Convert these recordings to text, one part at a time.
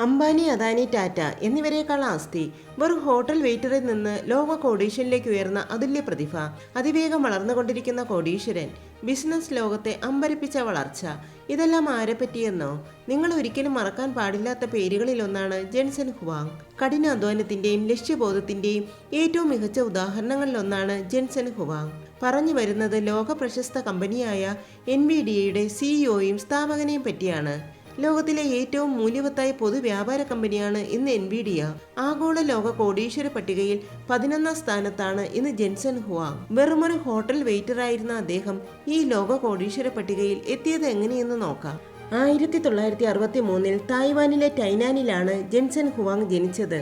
അംബാനി അദാനി ടാറ്റ എന്നിവരെക്കാൾ ആസ്തി വെറും ഹോട്ടൽ വെയിറ്ററിൽ നിന്ന് ലോക കോടീശ്വരനിലേക്ക് ഉയർന്ന അതുല്യ പ്രതിഭ. അതിവേഗം വളർന്നുകൊണ്ടിരിക്കുന്ന കോടീശ്വരൻ ബിസിനസ് ലോകത്തെ അമ്പരപ്പിച്ച വളർച്ച. ഇതെല്ലാം ആരെ പറ്റിയെന്നോ? നിങ്ങൾ ഒരിക്കലും മറക്കാൻ പാടില്ലാത്ത പേരുകളിലൊന്നാണ് ജെൻസൻ ഹുവാങ്. കഠിനാധ്വാനത്തിന്റെയും ലക്ഷ്യബോധത്തിന്റെയും ഏറ്റവും മികച്ച ഉദാഹരണങ്ങളിലൊന്നാണ് ജെൻസൻ ഹുവാങ്. പറഞ്ഞു വരുന്നത് ലോക പ്രശസ്ത കമ്പനിയായ എൻ വി ഡിയുടെ സിഇഒയും സ്ഥാപകനെയും പറ്റിയാണ്. ലോകത്തിലെ ഏറ്റവും മൂല്യവത്തായ പൊതുവ്യാപാര കമ്പനിയാണ് ഇന്ന് എൻവിഡിയ ആഗോള ലോക കോടീശ്വര പട്ടികയിൽ പതിനൊന്നാം സ്ഥാനത്താണ് ഇന്ന് ജെൻസൺ ഹുവാങ് വെറുമൊരു ഹോട്ടൽ വെയിറ്ററായിരുന്ന അദ്ദേഹം ഈ ലോക കോടീശ്വര പട്ടികയിൽ എത്തിയത് എങ്ങനെയെന്ന് നോക്കാം. ആയിരത്തി തൊള്ളായിരത്തി അറുപത്തി മൂന്നിൽ തായ്വാനിലെ ടൈനാനിലാണ് ജെൻസൺ ഹുവാങ് ജനിച്ചത്.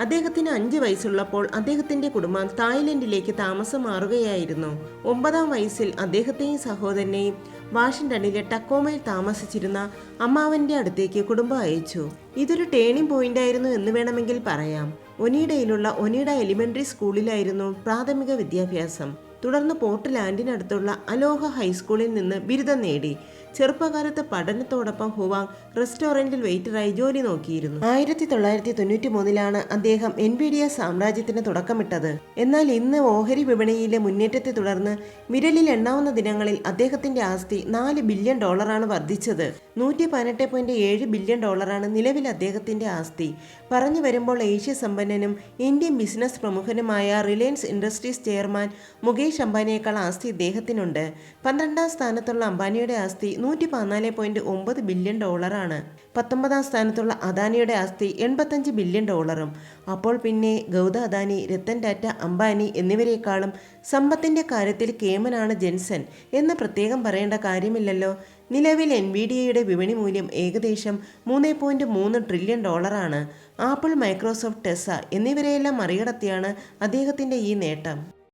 അദ്ദേഹത്തിന് അഞ്ച് വയസ്സുള്ളപ്പോൾ അദ്ദേഹത്തിന്റെ കുടുംബം തായ്ലൻഡിലേക്ക് താമസം മാറുകയായിരുന്നു ഒമ്പതാം വയസ്സിൽ അദ്ദേഹത്തെയും സഹോദരനെയും വാഷിംഗ്ടണിലെ ടക്കോമയിൽ താമസിച്ചിരുന്ന അമ്മാവന്റെ അടുത്തേക്ക് കുടുംബം അയച്ചു. ഇതൊരു ടേണിംഗ് പോയിന്റ് ആയിരുന്നു എന്ന് വേണമെങ്കിൽ പറയാം. ഒനീഡയിലുള്ള ഒനീഡ എലിമെന്ററി സ്കൂളിലായിരുന്നു പ്രാഥമിക വിദ്യാഭ്യാസം. തുടർന്ന് പോർട്ട് ലാൻഡിനടുത്തുള്ള അലോഹ ഹൈസ്കൂളിൽ നിന്ന് ബിരുദം നേടി. ചെറുപ്പകാലത്ത് പഠനത്തോടൊപ്പം ഹുവാങ് റെസ്റ്റോറന്റിൽ വെയിറ്ററായി ജോലി നോക്കിയിരുന്നു. ആയിരത്തി തൊള്ളായിരത്തി തൊണ്ണൂറ്റി മൂന്നിലാണ് അദ്ദേഹം എൻ ബി ഡി എസ് സാമ്രാജ്യത്തിന് തുടക്കമിട്ടത്. എന്നാൽ ഇന്ന് ഓഹരി വിപണിയിലെ മുന്നേറ്റത്തെ തുടർന്ന് വിരലിൽ എണ്ണാവുന്ന ദിനങ്ങളിൽ അദ്ദേഹത്തിന്റെ ആസ്തി നാല് ബില്യൺ ഡോളറാണ് വർദ്ധിച്ചത്. നൂറ്റി പതിനെട്ട് പോയിന്റ് ഏഴ് ബില്യൺ ഡോളറാണ് നിലവിൽ അദ്ദേഹത്തിന്റെ ആസ്തി. പറഞ്ഞു വരുമ്പോൾ ഏഷ്യ സമ്പന്നനും ഇന്ത്യൻ ബിസിനസ് പ്രമുഖനുമായ റിലയൻസ് ഇൻഡസ്ട്രീസ് ചെയർമാൻ മുകേഷ് അംബാനിയേക്കാൾ ആസ്തി ഇദ്ദേഹത്തിനുണ്ട്. പന്ത്രണ്ടാം സ്ഥാനത്തുള്ള അംബാനിയുടെ ആസ്തി നൂറ്റി പതിനാല് പോയിന്റ് ഒമ്പത് ബില്യൺ ഡോളറാണ്. പത്തൊമ്പതാം സ്ഥാനത്തുള്ള അദാനിയുടെ ആസ്തി എൺപത്തഞ്ച് ബില്യൺ ഡോളറും. അപ്പോൾ പിന്നെ ഗൗത അദാനി രത്തൻ ടാറ്റ അംബാനി എന്നിവരെക്കാളും സമ്പത്തിന്റെ കാര്യത്തിൽ കേമനാണ് ജെൻസൺ എന്ന് പ്രത്യേകം പറയേണ്ട കാര്യമില്ലല്ലോ. നിലവിൽ എൻ വി ഡി എയുടെ വിപണി മൂല്യം ഏകദേശം മൂന്ന് പോയിന്റ് മൂന്ന് ട്രില്യൺ ഡോളറാണ്. ആപ്പിൾ മൈക്രോസോഫ്റ്റ് ടെസ എന്നിവരെയെല്ലാം മറികടത്തിയാണ് അദ്ദേഹത്തിന്റെ ഈ നേട്ടം.